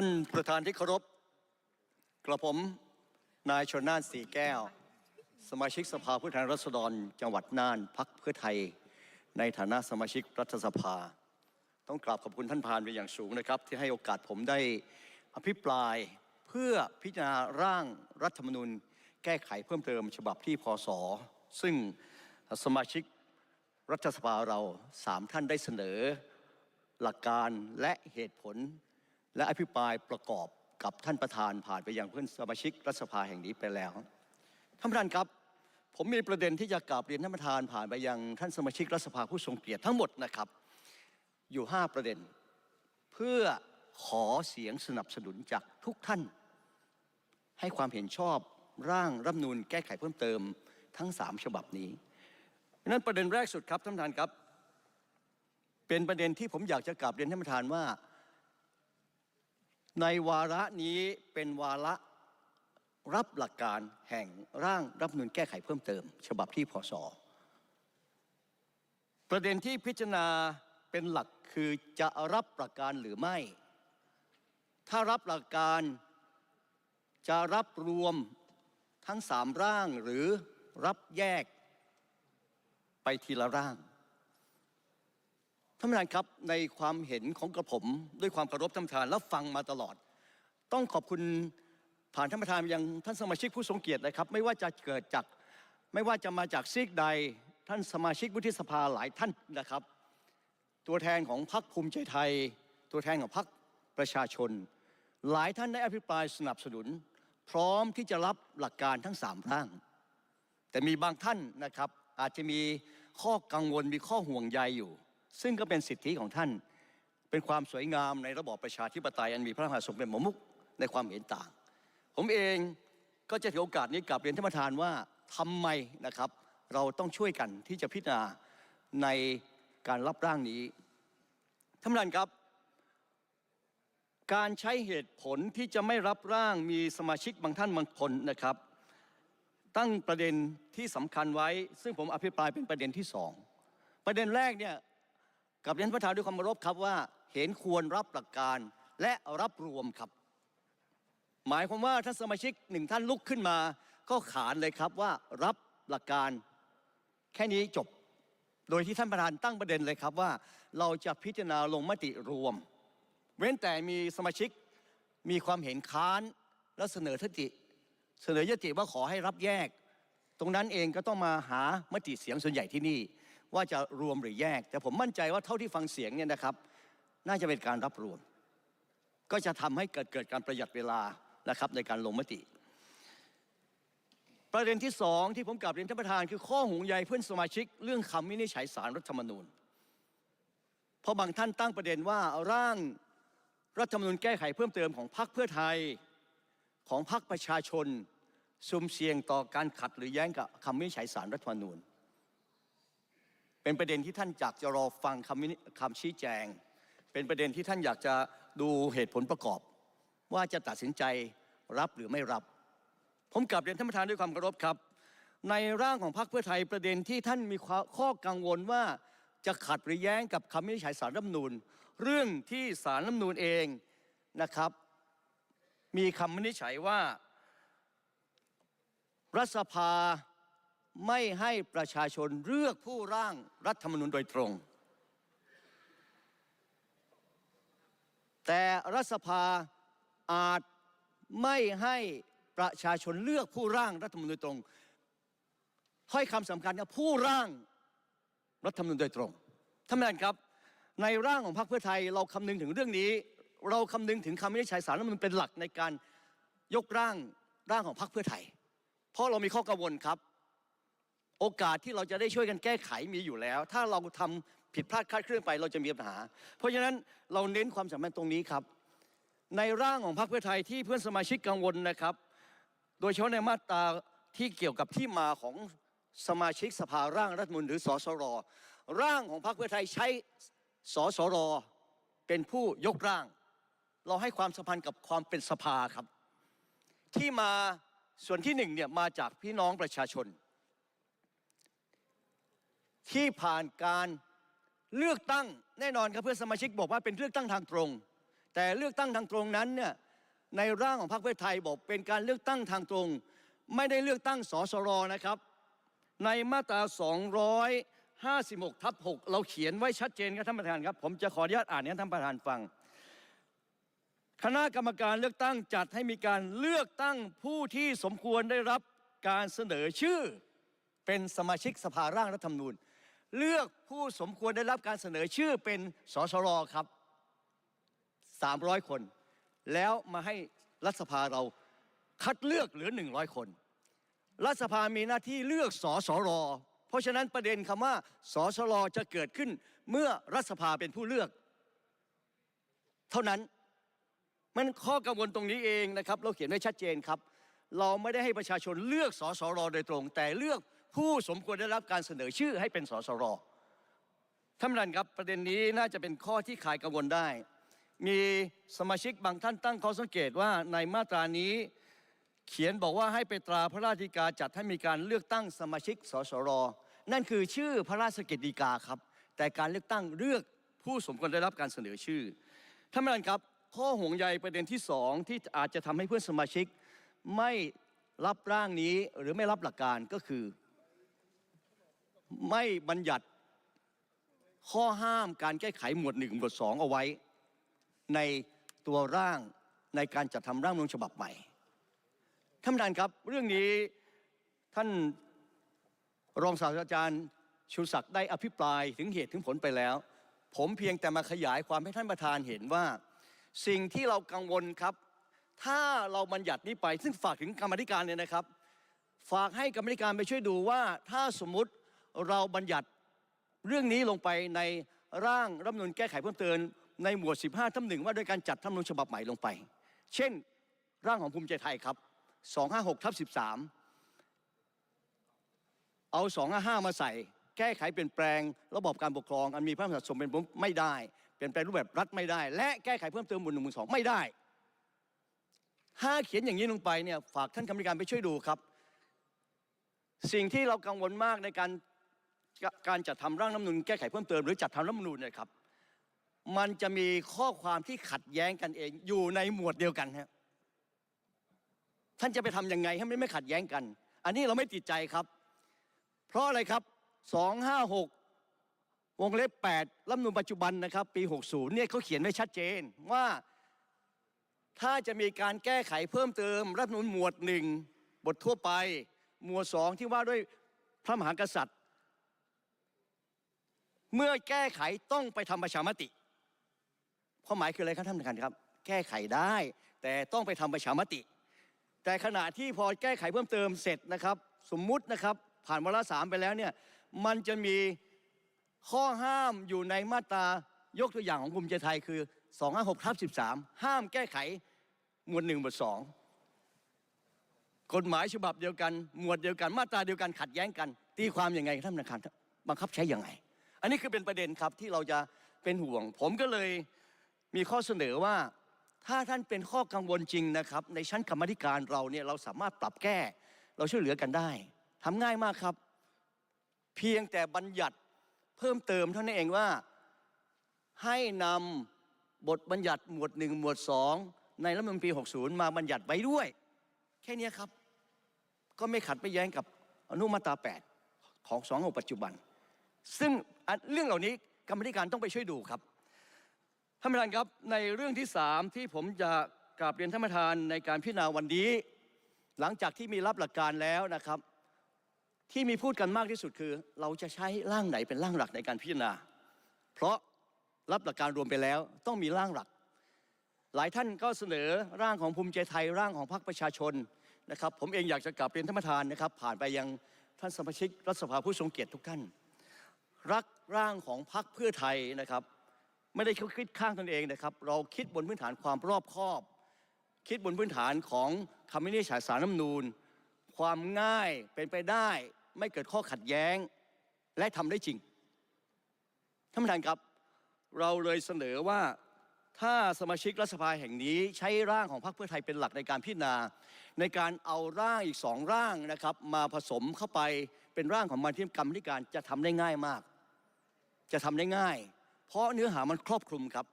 ท่านประธานที่เคารพกระผมนายชนน่านสีแก้ว สมาชิกสภาผู้แทนราษฎร จังหวัดน่านพักเพื่อไทย ในฐานะสมาชิกรัฐสภา ต้องกราบขอบคุณท่านพานเป็นอย่างสูงนะครับ ที่ให้โอกาสผมได้อภิปรายเพื่อพิจารณาร่างรัฐธรรมนูญแก้ไขเพิ่มเติมฉบับที่พศซึ่งสมาชิกรัฐสภาเราสามท่านได้เสนอหลักการและเหตุผล และอภิปรายประกอบกับท่านประธานผ่านไปยังเพื่อนสมาชิกรัฐสภาแห่งนี้ไปแล้วท่านประธานครับ ผมมีประเด็นที่จะกราบเรียนท่านประธานผ่านไปยังท่านสมาชิกรัฐสภาผู้ทรงเกียรติทั้งหมดนะครับ อยู่ 5 ประเด็น เพื่อขอเสียงสนับสนุนจากทุกท่าน ให้ความเห็นชอบร่างรัฐนูญแก้ไขเพิ่มเติมทั้ง 3 ฉบับนี้นั้นประเด็นแรกสุดครับท่านประธานครับ เป็นประเด็นที่ผมอยากจะกราบเรียนท่านประธานว่า ในวาระนี้เป็นวาระรับหลักการแห่งร่างรัฐธรรมนูญแก้ไขเพิ่มเติม ฉบับที่พศประเด็นที่พิจารณาเป็นหลักคือจะรับหลักการหรือไม่ ถ้ารับหลักการจะรับรวมทั้งสามร่างหรือรับแยกไปทีละร่าง ท่านประธานครับในความเห็นของกระผมด้วยความเคารพท่านประธานและฟังมาตลอด ต้องขอบคุณผ่านท่านประธานยังท่านสมาชิกผู้ทรงเกียรตินะครับ ไม่ว่าจะเกิดจากไม่ว่าจะมาจากซีกใดท่านสมาชิกวุฒิสภาหลายท่านนะครับ ตัวแทนของพรรคภูมิใจไทย ตัวแทนของพรรคประชาชน หลายท่านได้อภิปรายสนับสนุน พร้อมที่จะรับหลักการทั้งสามร่าง แต่มีบางท่านนะครับอาจจะมีข้อกังวลมีข้อห่วงใยอยู่ ซึ่งก็เป็นสิทธิของท่าน เป็นความสวยงามในระบอบประชาธิปไตยอันมีพระมหากษัตริย์เป็นหมมุกในความเห็นต่าง ผมเองก็จะถือโอกาสนี้กลับเรียนท่านประธานว่าทำไมนะครับ เราต้องช่วยกันที่จะพิจารณาในการรับร่างนี้ท่านประธานครับการใช้เหตุผลที่จะไม่รับร่างมีสมาชิกบางท่านบางคนนะครับ ตั้งประเด็นที่สำคัญไว้ ซึ่งผมอภิปรายเป็นประเด็นที่สองประเด็นแรกเนี่ย กับเรียนประธานด้วยความเคารพครับว่าเห็นควรรับหลักการและรับรวมครับ หมายความว่าท่านสมาชิกหนึ่งท่านลุกขึ้นมา ก็ขานเลยครับว่ารับหลักการแค่นี้จบ โดยที่ท่านประธานตั้งประเด็นเลยครับว่า เราจะพิจารณาลงมติรวม เว้นแต่มีสมาชิกมีความเห็นค้านและเสนอทติ เสนอยติว่าขอให้รับแยก ตรงนั้นเองก็ต้องมาหามติเสียงส่วนใหญ่ที่นี่ ว่าจะรวมหรือแยก แต่ผมมั่นใจว่าเท่าที่ฟังเสียงเนี่ยนะครับ น่าจะเป็นการรับรวม ก็จะทำให้เกิดเกิดการประหยัดเวลานะครับในการลงมติ ประเด็นที่สองที่ผมกลับเรียนท่านประธาน คือข้อห่วงใยเพื่อนสมาชิก เรื่องคำวินิจฉัยสารรัฐธรรมนูญเพราะบางท่านตั้งประเด็นว่าร่างรัฐธรรมนูญแก้ไขเพิ่มเติมของพรรคเพื่อไทยของพรรคประชาชน ซุ่มเสี่ยงต่อการขัดหรือแย้งกับคำวินิจฉัยสารรัฐธรรมนูญ เป็นประเด็นที่ท่านอยากจะรอฟังคำคำชี้แจง เป็นประเด็นที่ท่านอยากจะดูเหตุผลประกอบ ว่าจะตัดสินใจรับหรือไม่รับ ผมกลับเรียนท่านประธานด้วยความเคารพครับ ในร่างของพรรคเพื่อไทยประเด็นที่ท่านมีข้อกังวลว่าจะขัดหรือแย้งกับคำวินิจฉัยสารรัฐมนูญเรื่องที่สารรัฐมนูญเองนะครับ มีคำวินิจฉัยว่ารัฐสภา ไม่ให้ประชาชนเลือกผู้ร่างรัฐธรรมนูญโดยตรง แต่รัฐสภาอาจไม่ให้ประชาชนเลือกผู้ร่างรัฐธรรมนูญโดยตรงถ้อยคำสำคัญคือผู้ร่างรัฐธรรมนูญโดยตรงท่านประธานครับ ในร่างของพรรคเพื่อไทยเราคำนึงถึงเรื่องนี้ เราคำนึงถึงคำวินิจฉัยสารรัฐมนูญเป็นหลักในการยกร่างร่างของพรรคเพื่อไทย เพราะเรามีข้อกังวลครับ โอกาสที่เราจะได้ช่วยกันแก้ไขมีอยู่แล้ว ถ้าเราทำผิดพลาดคลาดเคลื่อนไปเราจะมีปัญหา เพราะฉะนั้นเราเน้นความสำคัญตรงนี้ครับ ในร่างของพรรคเพื่อไทยที่เพื่อนสมาชิกกังวลนะครับ โดยเฉพาะในมาตราที่เกี่ยวกับที่มาของสมาชิกสภาร่างรัฐมนูญหรือสสรร่างของพรรคเพื่อไทยใช้สสรเป็นผู้ยกร่าง เราให้ความสัมพันธ์กับความเป็นสภาครับ ที่มาส่วนที่หนึ่งเนี่ยมาจากพี่น้องประชาชน ที่ผ่านการเลือกตั้งแน่นอนครับเพื่อนสมาชิกบอกว่าเป็นเลือกตั้งทางตรง แต่เลือกตั้งทางตรงนั้นเนี่ยในร่างของพรรคเพื่อไทยบอกเป็นการเลือกตั้งทางตรง ไม่ได้เลือกตั้งสสรนะครับ ในมาตรา 256ทับ6เราเขียนไว้ชัดเจนครับท่านประธานครับ ผมจะขออนุญาตอ่านให้ท่านประธานฟัง คณะกรรมการเลือกตั้งจัดให้มีการเลือกตั้งผู้ที่สมควรได้รับการเสนอชื่อเป็นสมาชิกสภาร่างรัฐธรรมนูญ เลือกผู้สมควรได้รับการเสนอชื่อเป็นสสรครับ 300 คน แล้วมาให้รัฐสภาเราคัดเลือกเหลือ 100 คน รัฐสภามีหน้าที่เลือกสสรเพราะฉะนั้นประเด็นคำว่าสสรจะเกิดขึ้นเมื่อรัฐสภาเป็นผู้เลือก เท่านั้นมันข้อกังวลตรงนี้เองนะครับ เราเขียนไว้ชัดเจนครับ เราไม่ได้ให้ประชาชนเลือกสสรโดยตรง แต่เลือก ผู้สมควรได้รับการเสนอชื่อให้เป็นสสรท่านประธานครับประเด็นนี้น่าจะเป็นข้อที่ขายกังวลได้ มีสมาชิกบางท่านตั้งข้อสังเกตว่าในมาตรานี้ เขียนบอกว่าให้ไปตราพระราชกิจการจัดให้มีการเลือกตั้งสมาชิกสสรนั่นคือชื่อพระราชกิจฎีกาครับ แต่การเลือกตั้งเลือกผู้สมควรได้รับการเสนอชื่อท่านประธานครับข้อห่วงใยประเด็นที่สองที่อาจจะทำให้เพื่อนสมาชิกไม่รับร่างนี้หรือไม่รับหลักการก็คือ ไม่บัญญัติข้อห้ามการแก้ไขหมวดหนึ่งหมวดสองเอาไว้ ในตัวร่างในการจัดทำร่างรัฐธรรมนูญฉบับใหม่ท่านประธานครับ เรื่องนี้ท่านรองศาสตราจารย์ชูศักดิ์ได้อภิปรายถึงเหตุถึงผลไปแล้ว ผมเพียงแต่มาขยายความให้ท่านประธานเห็นว่า สิ่งที่เรากังวลครับ ถ้าเราบัญญัตินี้ไป ซึ่งฝากถึงกรรมธิการเนี่ยนะครับ ฝากให้กรรมธิการไปช่วยดูว่า ถ้าสมมติ เราบัญญัติเรื่องนี้ลงไปในร่างรัฐมนูญแก้ไขเพิ่มเติมในหมวด 15ทับหนึ่งว่าด้วยการจัดรัฐธรรมนูญฉบับใหม่ลงไป เช่น ร่างของภูมิใจไทยครับ 256ทับ13 เอา 255 มาใส่ แก้ไขเปลี่ยนแปลง ระบบการปกครอง อันมีพระมหากษัตริย์ทรงเป็นไม่ได้ เปลี่ยนแปลงรูปแบบรัฐไม่ได้ และแก้ไขเพิ่มเติมหมวดหนึ่งหมวดสองไม่ได้ ถ้าเขียนอย่างนี้ลงไปเนี่ยฝากท่านกรรมการไปช่วยดูครับ สิ่งที่เรากังวลมากในการ การจัดทำร่างรัฐมนูญแก้ไขเพิ่มเติมหรือจัดทำรัฐมนูญเนี่ยครับมันจะมีข้อความที่ขัดแย้งกันเองอยู่ในหมวดเดียวกันฮะท่านจะไปทำยังไงให้มันไม่ขัดแย้งกัน อันนี้เราไม่ติดใจครับ เพราะอะไรครับ 256 วงเล็บ 8 รัฐมนูญปัจจุบันนะครับ ปี 60 เนี่ยเขาเขียนไว้ชัดเจนว่า ถ้าจะมีการแก้ไขเพิ่มเติม รัฐมนูญหมวดหนึ่งบททั่วไป หมวดสองที่ว่าด้วยพระมหากษัตริย์ เมื่อแก้ไขต้องไปทำประชามติความหมายคืออะไรครับท่านประธานครับ แก้ไขได้ แต่ต้องไปทำประชามติ แต่ขณะที่พอแก้ไขเพิ่มเติมเสร็จนะครับ สมมุตินะครับ ผ่านวาระสามไปแล้วเนี่ยมันจะมีข้อห้ามอยู่ในมาตรายกตัวอย่างของภูมิใจไทยคือ 256ทับ13 ห้ามแก้ไขหมวดหนึ่งหมวดสองกฎหมายฉบับเดียวกัน หมวดเดียวกันมาตราเดียวกันขัดแย้งกัน ตีความยังไงท่านประธานบังคับใช้ยังไง อันนี้คือเป็นประเด็นครับที่เราจะเป็นห่วง ผมก็เลยมีข้อเสนอว่าถ้าท่านเป็นข้อกังวลจริงนะครับ ในชั้นกรรมธิการเราเนี่ยเราสามารถปรับแก้ เราช่วยเหลือกันได้ทำง่ายมากครับ เพียงแต่บัญญัติเพิ่มเติมเท่านั้นเองว่าให้นำบทบัญญัติหมวดหนึ่งหมวดสองในรัฐธรรมนูญปี60 มาบัญญัติไว้ด้วย แค่นี้ครับ ก็ไม่ขัดไม่แย้งกับอนุมาตรา 8 ของสองปัจจุบัน ซึ่งเรื่องเหล่านี้กรรมธิการต้องไปช่วยดูครับท่านประธานครับในเรื่องที่สามที่ผมจะกราบเรียนท่านประธานในการพิจารณาวันนี้ หลังจากที่มีรับหลักการแล้วนะครับ ที่มีพูดกันมากที่สุดคือ เราจะใช้ร่างไหนเป็นร่างหลักในการพิจารณา เพราะรับหลักการรวมไปแล้วต้องมีร่างหลัก หลายท่านก็เสนอร่างของภูมิใจไทยร่างของพรรคประชาชนนะครับ ผมเองอยากจะกราบเรียนท่านประธานนะครับ ผ่านไปยังท่านสมาชิกรัฐสภาผู้ทรงเกียรติทุกท่าน รักร่างของพรรคเพื่อไทยนะครับ ไม่ได้คิดข้างตนเองนะครับ เราคิดบนพื้นฐานความรอบคอบ คิดบนพื้นฐานของคำวินิจฉัยสารน้ำนูนความง่ายเป็นไปได้ ไม่เกิดข้อขัดแย้ง และทำได้จริงท่านประธานครับ เราเลยเสนอว่าถ้าสมาชิกรัฐสภาแห่งนี้ใช้ร่างของพรรคเพื่อไทยเป็นหลักในการพิจารณา ในการเอาร่างอีกสองร่างนะครับ มาผสมเข้าไป เป็นร่างของมาธิกรรมธิการจะทำได้ง่ายมาก จะทำได้ง่าย เพราะเนื้อหามันครอบคลุมครับ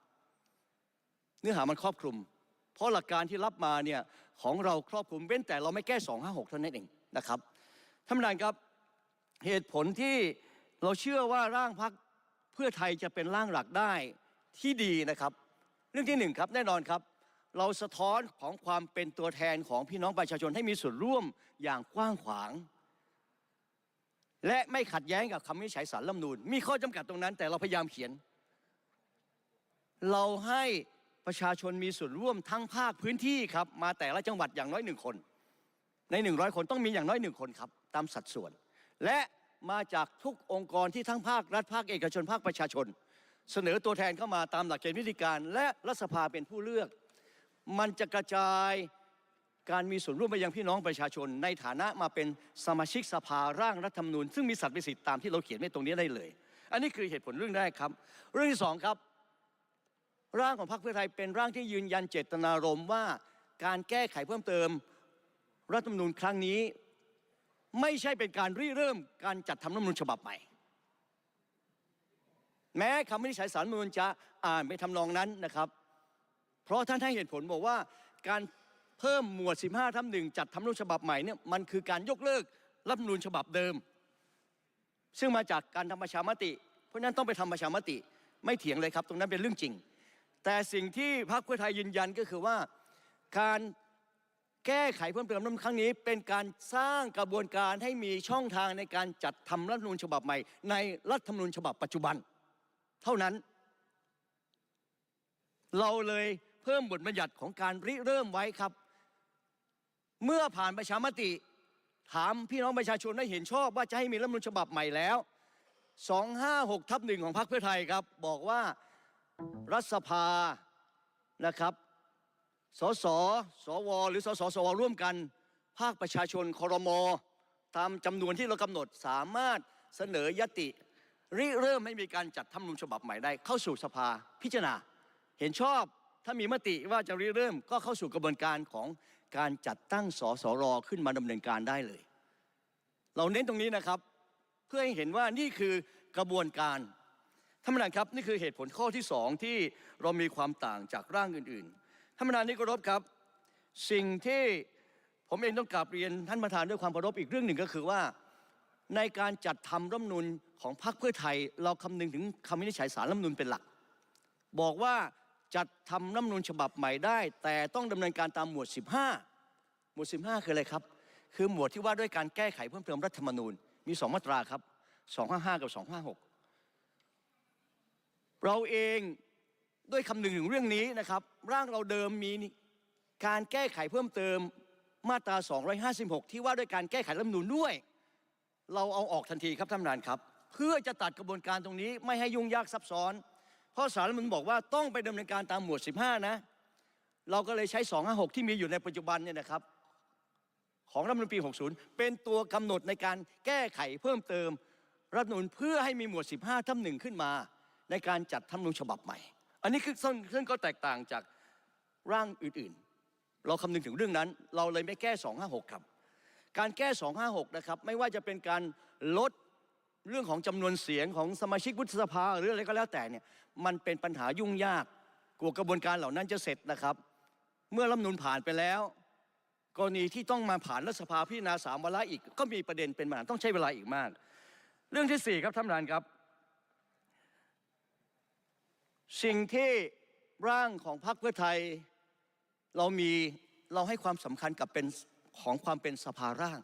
เนื้อหามันครอบคลุม เพราะหลักการที่รับมาเนี่ยของเราครอบคลุมเว้นแต่เราไม่แก้256เท่านั้นเองนะครับท่านประธานครับเหตุผลที่เราเชื่อว่าร่างพักเพื่อไทยจะเป็นร่างหลักได้ที่ดีนะครับ เรื่องที่หนึ่งครับแน่นอนครับ เราสะท้อนของความเป็นตัวแทนของพี่น้องประชาชนให้มีส่วนร่วมอย่างกว้างขวาง และไม่ขัดแย้งกับคำวินิจฉัยสารรัฐนูญมีข้อจำกัดตรงนั้น แต่เราพยายามเขียน เราให้ประชาชนมีส่วนร่วมทั้งภาคพื้นที่ครับมาแต่ละจังหวัดอย่างน้อยหนึ่งคน ใน 100 คนต้องมีอย่างน้อยหนึ่งคนครับตามสัดส่วน และมาจากทุกองค์กรที่ทั้งภาครัฐภาคเอกชนภาคประชาชน เสนอตัวแทนเข้ามาตามหลักเกณฑ์วิธีการ และรัฐสภาเป็นผู้เลือก มันจะกระจาย การมีส่วนร่วมไปยังพี่น้องประชาชน ในฐานะมาเป็นสมาชิกสภาร่างรัฐธรรมนูญซึ่งมีสัตว์เป็นสิทธิ์ตามที่เราเขียนไว้ตรงนี้ได้เลย อันนี้คือเหตุผลเรื่องแรกครับ เรื่องที่สองครับ ร่างของพรรคเพื่อไทยเป็นร่างที่ยืนยันเจตนารมณ์ว่า การแก้ไขเพิ่มเติม รัฐธรรมนูญครั้งนี้ ไม่ใช่เป็นการริเริ่มการจัดทำรัฐธรรมนูญฉบับใหม่แม้คำวินิจฉัยสารมนูญจะอ่านไปทำนองนั้นนะครับ เพราะท่านให้เหตุผลบอกว่าการ เพิ่มหมวด 15ทับหนึ่งจัดทำรัฐธรรฉบับใหม่เนี่ยมันคือการยกเลิกรัฐธรรมนูญฉบับเดิม ซึ่งมาจากการทำประชามติ เพราะนั้นต้องไปทำประชามติ ไม่เถียงเลยครับ ตรงนั้นเป็นเรื่องจริง แต่สิ่งที่พรรคเพื่อไทยยืนยันก็คือว่า การแก้ไขเพิ่มเติมรัฐมนูญครั้งนี้ เป็นการสร้างกระบวนการให้มีช่องทางในการจัดทำรัฐธรรมนูญฉบับใหม่ ในรัฐธรรมนูญฉบับปัจจุบัน เท่านั้น เราเลยเพิ่มบทบัญญัติของการริเริ่มไว้ครับ เมื่อผ่านประชามติ ถามพี่น้องประชาชนได้เห็นชอบว่าจะให้มีรัฐมนูญฉบับใหม่แล้ว 256ทับหนึ่งของพรรคเพื่อไทยครับ บอกว่ารัฐสภานะครับสสสว หรือสสสวร่วมกัน ภาคประชาชนคอรมอตามจำนวนที่เรากำหนดสามารถเสนอยติริเริ่มให้มีการจัดทำนูญฉบับใหม่ได้ เข้าสู่สภาพิจารณา เห็นชอบถ้ามีมติว่าจะริเริ่มก็เข้าสู่กระบวนการของ การจัดตั้งสสรขึ้นมาดำเนินการได้เลย เราเน้นตรงนี้นะครับ เพื่อให้เห็นว่านี่คือกระบวนการท่านประธานครับนี่คือเหตุผลข้อที่สองที่เรามีความต่างจากร่างอื่นๆท่านประธานที่เคารพครับ สิ่งที่ผมเองต้องกราบเรียนท่านประธานด้วยความเคารพอีกเรื่องหนึ่งก็คือว่า ในการจัดทำรัฐมนูญของพรรคเพื่อไทย เราคำนึงถึงคำวินิจฉัยสารรัฐมนูญเป็นหลัก บอกว่า จัดทำรัฐมนูญฉบับใหม่ได้ แต่ต้องดำเนินการตามหมวด 15 หมวด 15 คืออะไรครับ คือหมวดที่ว่าด้วยการแก้ไขเพิ่มเติมรัฐธรรมนูญมีสองมาตราครับ 255 กับ 256 เราเองด้วยคำนึงถึงเรื่องนี้นะครับ ร่างเราเดิมมีการแก้ไขเพิ่มเติมมาตรา 256 ที่ว่าด้วยการแก้ไขรัฐมนูญด้วย เราเอาออกทันทีครับท่านประธานครับ เพื่อจะตัดกระบวนการตรงนี้ไม่ให้ยุ่งยากซับซ้อน เพราะสารรัฐธรรมนูญบอกว่าต้องไปดำเนินการตามหมวด 15 นะ เราก็เลยใช้ 256 ที่มีอยู่ในปัจจุบันเนี่ยนะครับ ของรัฐธรรมนูญปี 60 เป็นตัวกำหนดในการแก้ไขเพิ่มเติม รัฐมนูญเพื่อให้มีหมวด 15ทับหนึ่งขึ้นมา ในการจัดรัฐธรรมนูญฉบับใหม่ อันนี้คือซึ่งซึ่งก็แตกต่างจากร่างอื่นๆ เราคำนึงถึงเรื่องนั้น เราเลยไม่แก้ 256 ครับ การแก้ 256 นะครับ ไม่ว่าจะเป็นการลดเรื่องของจำนวนเสียงของสมาชิกวุฒิสภาหรืออะไรก็แล้วแต่เนี่ย มันเป็นปัญหายุ่งยากกลัวกระบวนการเหล่านั้นจะเสร็จนะครับ เมื่อรัฐธรรมนูญผ่านไปแล้ว กรณีที่ต้องมาผ่านรัฐสภาพิจารณาสามวาระอีก ก็มีประเด็นเป็นปัญหาต้องใช้เวลาอีกมาก เรื่องที่สี่ครับท่านประธานครับ สิ่งที่ร่างของพรรคเพื่อไทยเรามีเราให้ความสำคัญกับเป็นของความเป็นสภาร่าง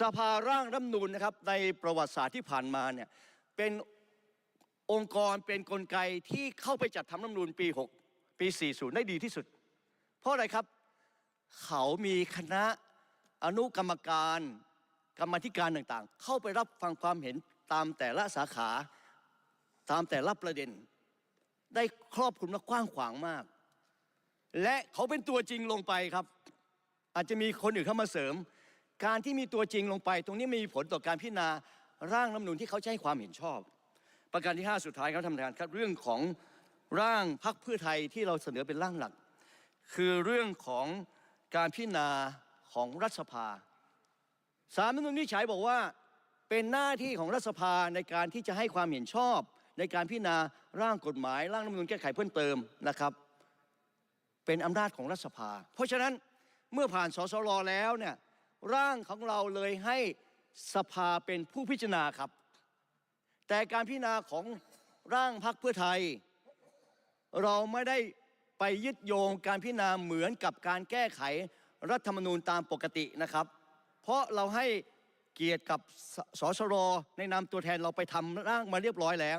สภาร่างรัฐนูญนะครับในประวัติศาสตร์ที่ผ่านมาเนี่ยเป็น องค์กรเป็นกลไกที่เข้าไปจัดทำรัฐธรรมนูญปี 6 ปี 40 ได้ดีที่สุด เพราะอะไรครับ เขามีคณะอนุกรรมการกรรมธิการต่างๆ เข้าไปรับฟังความเห็นตามแต่ละสาขาตามแต่ละประเด็น ได้ครอบคลุมและกว้างขวางมาก และเขาเป็นตัวจริงลงไปครับ อาจจะมีคนอื่นเข้ามาเสริม การที่มีตัวจริงลงไป ตรงนี้มีผลต่อการพิจารณาร่างรัฐมนูญที่เขาให้ความเห็นชอบ ประการที่ 5 สุดท้ายครับท่านประธานครับเรื่องของร่างพักเพื่อไทยที่เราเสนอเป็นร่างหลัก คือเรื่องของการพิจารณาของรัฐสภาสารรัฐมนูญวินิจฉัยบอกว่าเป็นหน้าที่ของรัฐสภาในการที่จะให้ความเห็นชอบ ในการพิจารณาร่างกฎหมาย ร่างรัฐมนูญแก้ไขเพิ่มเติมนะครับ เป็นอำนาจของรัฐสภา เพราะฉะนั้นเมื่อผ่านสสรแล้วเนี่ยร่างของเราเลยให้สภาเป็นผู้พิจารณาครับ แต่การพิจารณาของร่างพักเพื่อไทย เราไม่ได้ไปยึดโยงการพิจารณาเหมือนกับการแก้ไขรัฐธรรมนูญตามปกตินะครับ เพราะเราให้เกียรติกับสสรในนามตัวแทนเราไปทำร่างมาเรียบร้อยแล้ว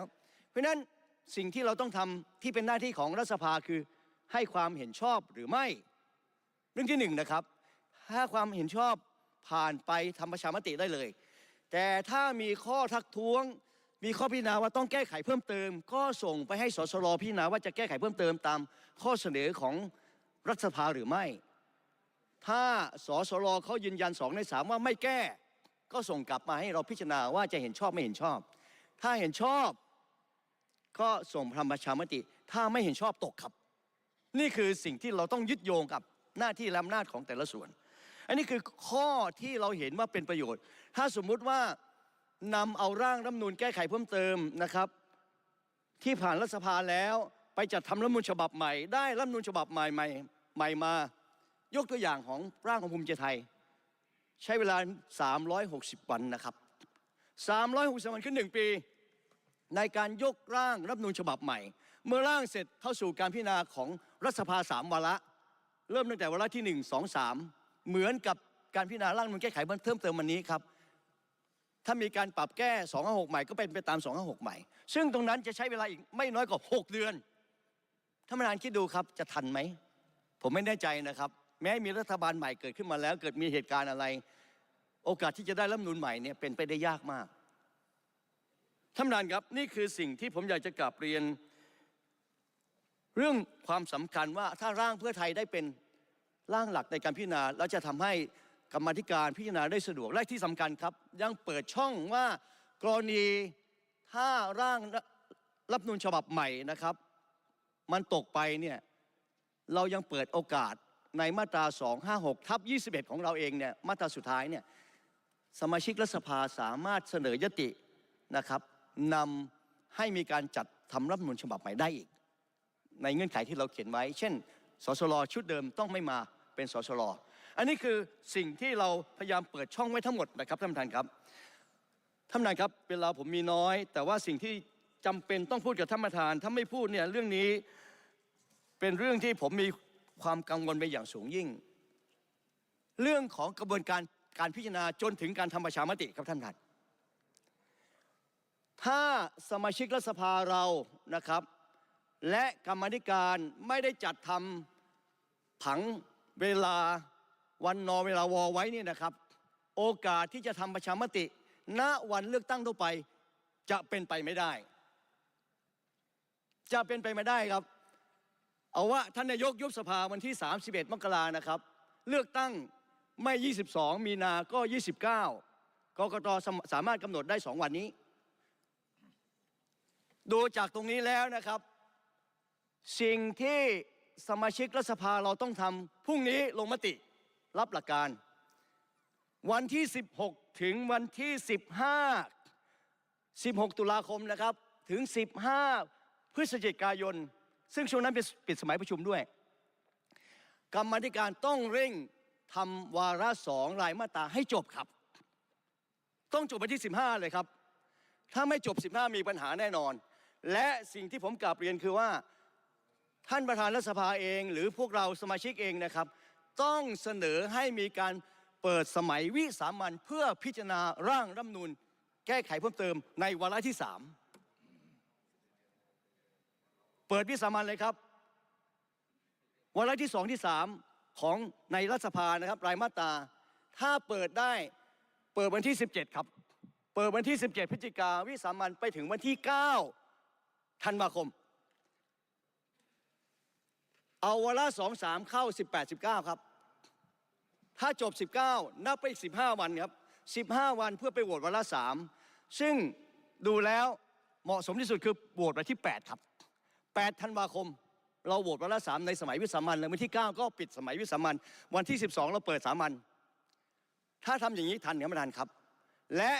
เพราะฉะนั้นสิ่งที่เราต้องทำที่เป็นหน้าที่ของรัฐสภาคือให้ความเห็นชอบหรือไม่ เรื่องที่หนึ่งนะครับถ้าความเห็นชอบผ่านไปทำประชามติได้เลย แต่ถ้ามีข้อทักท้วง มีข้อพิจารณาว่าต้องแก้ไขเพิ่มเติม ก็ส่งไปให้สสรพิจารณาว่าจะแก้ไขเพิ่มเติมตามข้อเสนอของรัฐสภาหรือไม่ ถ้าสสรเขายืนยันสองในสามว่าไม่แก้ ก็ส่งกลับมาให้เราพิจารณาว่าจะเห็นชอบไม่เห็นชอบ ถ้าเห็นชอบ ก็ส่งทำประชามติ ถ้าไม่เห็นชอบตกครับ นี่คือสิ่งที่เราต้องยึดโยงกับหน้าที่และอำนาจของแต่ละส่วน อันนี้คือข้อที่เราเห็นว่าเป็นประโยชน์ ถ้าสมมุติว่า นำเอาร่างรัฐนูญแก้ไขเพิ่มเติมนะครับ ที่ผ่านรัฐสภาแล้วไปจัดทำรัฐมนูญฉบับใหม่ได้รัฐมนูญฉบับใหม่ใหม่ใหม่มา ยกตัวอย่างของร่างของภูมิใจไทย ใช้เวลา 360 วันนะครับ 360 วันคือหนึ่งปี ในการยกร่างรัฐมนูญฉบับใหม่ เมื่อร่างเสร็จเข้าสู่การพิจารณาของรัฐสภาสามวาระ เริ่มตั้งแต่วาระที่ 1 2 3 เหมือนกับการพิจารณาร่างรัฐมนูญแก้ไขเพิ่มเติมวันนี้ครับ ถ้ามีการปรับแก้256 ใหม่ก็เป็นไปตาม 256 ใหม่ ซึ่งตรงนั้นจะใช้เวลาอีกไม่น้อยกว่า 6 เดือนท่านประธานคิดดูครับจะทันไหม ผมไม่แน่ใจนะครับ แม้มีรัฐบาลใหม่เกิดขึ้นมาแล้ว เกิดมีเหตุการณ์อะไร โอกาสที่จะได้รัฐมนูญใหม่เนี่ยเป็นไปได้ยากมากท่านประธานครับนี่คือสิ่งที่ผมอยากจะกลับเรียน เรื่องความสำคัญว่าถ้าร่างเพื่อไทยได้เป็นร่างหลักในการพิจารณาแล้วจะทำให้ กรรมธิการพิจารณาได้สะดวกและที่สำคัญครับ ยังเปิดช่องว่ากรณีถ้าร่างรัฐธรรมนูญฉบับใหม่นะครับ มันตกไปเนี่ยเรายังเปิดโอกาสในมาตรา 256 ทับ 21 ของเราเองเนี่ยมาตราสุดท้ายเนี่ยสมาชิกรัฐสภาสามารถเสนอยตินะครับนำให้มีการจัดทำรัฐมนูญฉบับใหม่ได้อีก ในเงื่อนไขที่เราเขียนไว้ เช่นสสรชุดเดิมต้องไม่มาเป็นสสร อันนี้คือสิ่งที่เราพยายามเปิดช่องไว้ทั้งหมดนะครับท่านประธานครับท่านประธานครับเวลาผมมีน้อย แต่ว่าสิ่งที่จำเป็นต้องพูดกับท่านประธาน ถ้าไม่พูดเนี่ยเรื่องนี้เป็นเรื่องที่ผมมีความกังวลไปอย่างสูงยิ่ง เรื่องของกระบวนการการพิจารณาจนถึงการทำประชามติครับท่านประธานถ้าสมาชิกรัฐสภาเรานะครับ และกรรมธิการไม่ได้จัดทำผังเวลา วันนอเวลาวอไว้เนี่ยนะครับ โอกาสที่จะทำประชามติ ณวันเลือกตั้งทั่วไปจะเป็นไปไม่ได้ จะเป็นไปไม่ได้ครับ เอาว่าท่านนายกยุบสภาวันที่ 31 มกรานะครับ เลือกตั้งไม่ 22 มีนาก็ 29กกตสมสามารถกำหนดได้2วันนี้ ดูจากตรงนี้แล้วนะครับ สิ่งที่สมาชิกรัฐสภาเราต้องทำพรุ่งนี้ลงมติ รับหลักการ วันที่ 16 ถึงวันที่ 15 16 ตุลาคมนะครับ ถึง 15 พฤศจิกายน ซึ่งช่วงนั้นเป็นปิดสมัยประชุมด้วย กรรมธิการต้องเร่งทำวาระสองรายมาตราให้จบครับ ต้องจบวันที่ 15 เลยครับ ถ้าไม่จบ 15 มีปัญหาแน่นอน และสิ่งที่ผมกลับเรียนคือว่าท่านประธานรัฐสภาเอง หรือพวกเราสมาชิกเองนะครับ ต้องเสนอให้มีการเปิดสมัยวิสามันเพื่อพิจารณาร่างรัฐมนูญแก้ไขเพิ่มเติมในวาระที่สามเปิดวิสามันเลยครับ วาระที่สองที่สามของในรัฐสภานะครับรายมาตรา ถ้าเปิดได้เปิดวันที่ 17 ครับ เปิดวันที่ 17พฤศจิกาวิสามันไปถึงวันที่ 9 ธันวาคม เอาวาระสองสามเข้า 18 19 ครับ ถ้าจบ 19 นับไปอีก 15 วันครับ 15 วันเพื่อไปโหวตวาระสามซึ่งดูแล้วเหมาะสมที่สุดคือโหวตวันที่ 8 ครับ 8 ธันวาคม เราโหวตวาระสามในสมัยวิสามันเลยวันที่ 9 ก็ปิดสมัยวิสามันวันที่ 12 เราเปิดสามัญถ้าทำอย่างนี้ทันครับประธานครับ และ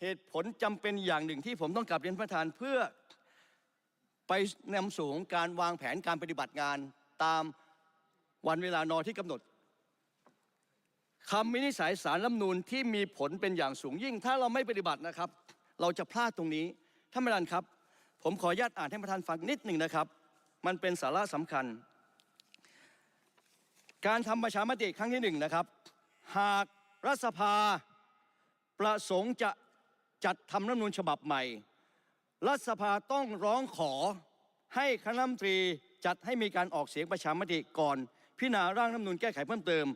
เหตุผลจำเป็นอย่างหนึ่งที่ผมต้องกลับเรียนประธานเพื่อไปนำสู่การวางแผนการปฏิบัติงานตามวันเวลานอที่กำหนด คำวินิจฉัยสารรัฐมนูญที่มีผลเป็นอย่างสูงยิ่ง ถ้าเราไม่ปฏิบัตินะครับ เราจะพลาดตรงนี้ท่านประธานครับ ผมขออนุญาตอ่านให้ประธานฟังนิดหนึ่งนะครับ มันเป็นสาระสำคัญ การทำประชามติครั้งที่หนึ่งนะครับ หากรัฐสภาประสงค์จะจัดทำรัฐมนูญฉบับใหม่ รัฐสภาต้องร้องขอให้คณะรัฐมนตรีจัดให้มีการออกเสียงประชามติก่อน พิจารณาร่างรัฐมนูญแก้ไขเพิ่มเติม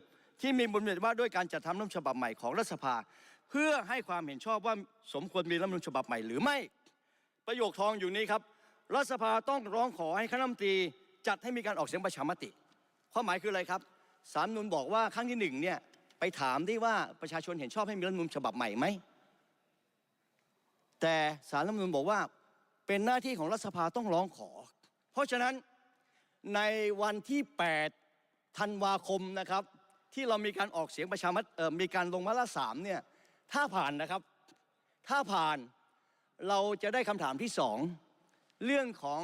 ที่มีบทบัญญัติว่าด้วยการจัดทำรัฐธรรมนูญฉบับใหม่ของรัฐสภา เพื่อให้ความเห็นชอบว่าสมควรมีรัฐธรรมนูญฉบับใหม่หรือไม่ ประโยคทองอยู่นี้ครับรัฐสภาต้องร้องขอให้คณะรัฐมนตรีจัดให้มีการออกเสียงประชามติความหมายคืออะไรครับสารรัฐธรรมนูญบอกว่าครั้งที่หนึ่งเนี่ยไปถามที่ว่าประชาชนเห็นชอบให้มีรัฐธรรมนูญฉบับใหม่ไหมแต่สารรัฐธรรมนูญบอกว่าเป็นหน้าที่ของรัฐสภาต้องร้องขอ เพราะฉะนั้นในวันที่ 8 ธันวาคมนะครับ ที่เรามีการออกเสียงประชามติมีการลงมติสามเนี่ยถ้าผ่านนะครับ ถ้าผ่านเราจะได้คำถามที่สองเรื่องของ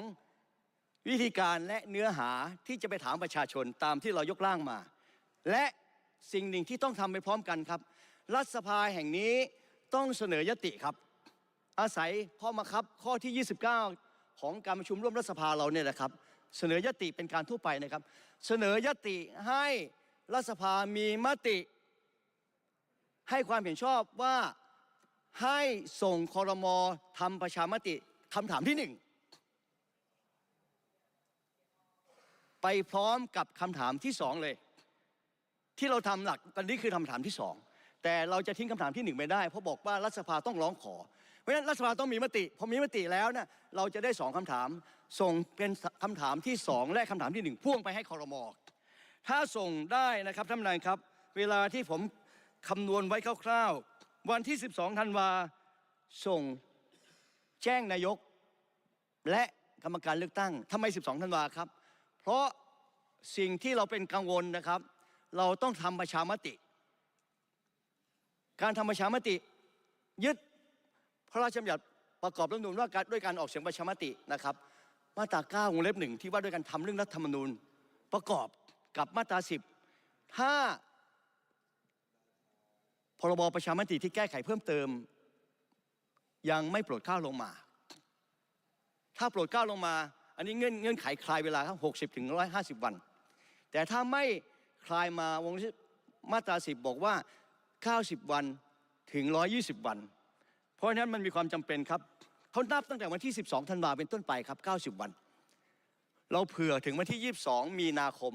วิธีการและเนื้อหาที่จะไปถามประชาชนตามที่เรายกร่างมา และสิ่งหนึ่งที่ต้องทำไปพร้อมกันครับ รัฐสภาแห่งนี้ต้องเสนอยติครับ อาศัยข้อบังคับข้อที่ 29 ของการประชุมร่วมรัฐสภาเราเนี่ยแหละครับ เสนอยติเป็นการทั่วไปนะครับ เสนอยติให้ รัฐสภามีมติ ให้ความเห็นชอบว่าให้ส่งคอรมอทำประชามติคำถามที่หนึ่งไปพร้อมกับคำถามที่สองเลย ที่เราทำหลักตอนนี้คือคำถามที่สองแต่เราจะทิ้งคำถามที่หนึ่งไม่ได้ เพราะบอกว่ารัฐสภาต้องร้องขอ เพราะฉะนั้นรัฐสภาต้องมีมติพอมีมติแล้วนี่ยเราจะได้สองคำถาม ส่งเป็นคำถามที่สองและคำถามที่หนึ่งพ่วงไปให้คอรมอ ถ้าส่งได้นะครับท่านประธานครับ เวลาที่ผมคำนวณไว้คร่าวๆ วันที่ 12ธันวาส่งแจ้งนายก และกรรมการเลือกตั้งทำไม 12ธันวาครับ เพราะสิ่งที่เราเป็นกังวลนะครับ เราต้องทำประชามติ การทำประชามติ ยึดพระราชบัญญัติประกอบรัฐธรรมนูญว่าการด้วยการออกเสียงประชามตินะครับ มาตรา9วงเล็บหนึ่งที่ว่าด้วยการทำเรื่องรัฐธรรมนูญประกอบ กับมาตรา10ถ้าพรบประชามติที่แก้ไขเพิ่มเติม ยังไม่โปรดเกล้าลงมา ถ้าโปรดเกล้าลงมา อันนี้เงื่อนเงื่อนไขคลายเวลาครับ60ถึง150วัน แต่ถ้าไม่คลายมาวงเล็บมาตรา10บบอกว่า90วันถึง120วัน เพราะฉะนั้นมันมีความจำเป็นครับเขานับตั้งแต่วันที่ 12ธันวาเป็นต้นไปครับ 90 วัน เราเผื่อถึงวันที่ 22 มีนาคม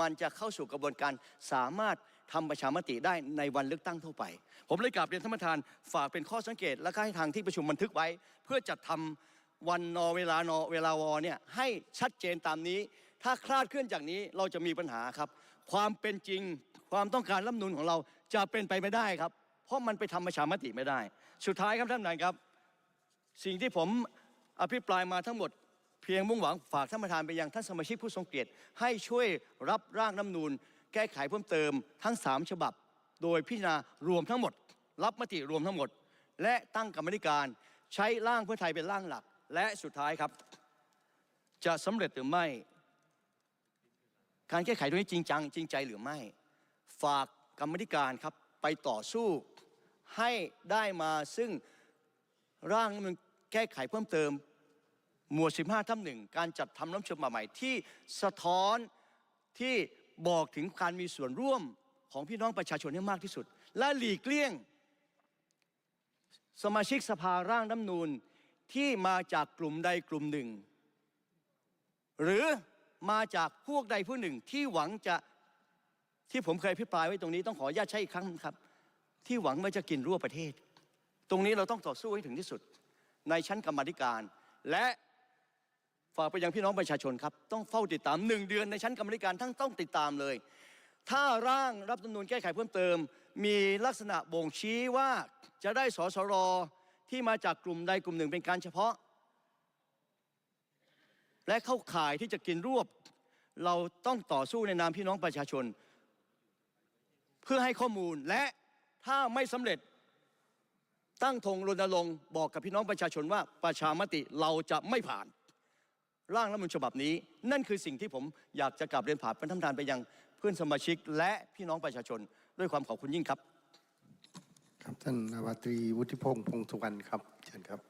มันจะเข้าสู่กระบวนการสามารถทำประชามติได้ในวันเลือกตั้งทั่วไป ผมเลยกราบเรียนท่านประธานฝากเป็นข้อสังเกต และก็ให้ทางที่ประชุมบันทึกไว้ เพื่อจัดทำวันนอเวลานอเวลาวอเนี่ยให้ชัดเจนตามนี้ ถ้าคลาดเคลื่อนจากนี้เราจะมีปัญหาครับ ความเป็นจริงความต้องการรัฐมนูญของเราจะเป็นไปไม่ได้ครับ เพราะมันไปทำประชามติไม่ได้ สุดท้ายครับท่านประธานครับ สิ่งที่ผมอภิปรายมาทั้งหมด พียงมุ่งหวังฝากท่านประธานไปยังท่านสมาชิกผู้ทรงเกียรติให้ช่วยรับร่างน้ำนูนแก้ไขเพิ่มเติมทั้ง 3 ฉบับ โดยพิจารณารวมทั้งหมด รับมติรวมทั้งหมด และตั้งกรรมธิการใช้ร่างเพื่อไทยเป็นร่างหลัก และสุดท้ายครับ จะสำเร็จหรือไม่ การแก้ไขตรงนี้จริงจัง จริงใจหรือไม่ ฝากกรรมธิการครับไปต่อสู้ให้ได้มาซึ่งร่างรันแก้ไขเพิ่มเติม หมวด15ทับหนึ่งการจัดทำน้ำชมมาใหม่ที่สะท้อนที่บอกถึงการมีส่วนร่วมของพี่น้องประชาชนให้มากที่สุด และหลีกเลี่ยง สมาชิกสภาร่างรัฐนูญที่มาจากกลุ่มใดกลุ่มหนึ่ง หรือมาจากพวกใดผู้หนึ่งที่หวังจะที่ผมเคยพิปรายไว้ตรงนี้ต้องขออนุญาตใช้อีกครั้งครับ ที่หวังว่าจะกินรั่วประเทศ ตรงนี้เราต้องต่อสู้ให้ถึงที่สุด ในชั้นกรรมธิการและ ฝากไปยังพี่น้องประชาชนครับ ต้องเฝ้าติดตามหนึ่งเดือนในชั้นกรรมธิการทั้งต้องติดตามเลย ถ้าร่างรับธรรมนูญแก้ไขเพิ่มเติม มีลักษณะบ่งชี้ว่าจะได้สสรที่มาจากกลุ่มใดกลุ่มหนึ่งเป็นการเฉพาะ และเข้าข่ายที่จะกินรวบ เราต้องต่อสู้ในนามพี่น้องประชาชน เพื่อให้ข้อมูลและถ้าไม่สำเร็จตั้งธงรณรงค์บอกกับพี่น้องประชาชนว่าประชามติเราจะไม่ผ่าน ร่างรัฐมนุนฉบับนี้ นั่นคือสิ่งที่ผมอยากจะกลับเรียนผ่านท่านประธานไปยังเพื่อนสมาชิกและพี่น้องประชาชน ด้วยความขอบคุณยิ่งครับ ครับท่านนาวาตรีวุฒิพงษ์พงษ์สุวรรณครับเชิญครับ